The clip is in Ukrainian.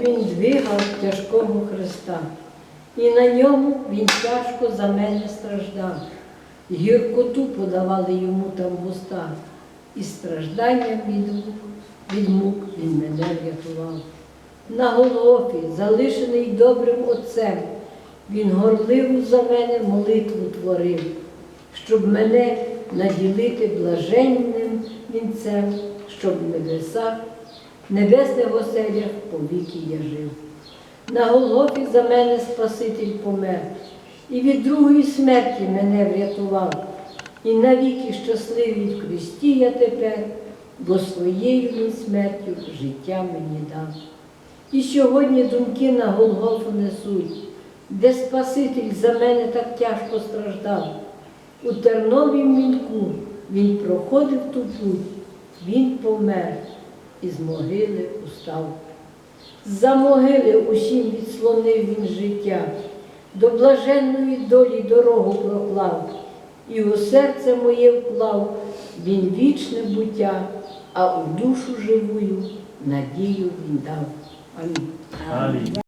Він двигав тяжкого Христа, і на ньому він тяжко за мене страждав. Гіркоту подавали йому там вуста, і стражданням від мук, від мук він мене врятував. На Голгофі, залишений добрим отцем, він горливу за мене молитву творив, щоб мене наділити блаженним вінцем, щоб в небесах, небесних оселях повіки я жив. На Голгофі за мене Спаситель помер, і від другої смерті мене врятував. І навіки щасливий в Христі я тепер, бо своєю він смертю життя мені дав. І сьогодні думки на Голгофу несуть, де Спаситель за мене так тяжко страждав. У терновім вінку він проходив ту путь, він помер і з могили устав. За могили усім відслонив він життя, до блаженної долі дорогу проклав, і у серце моє вклав він вічне буття, а у душу живую надію він дав. Амінь. Амінь.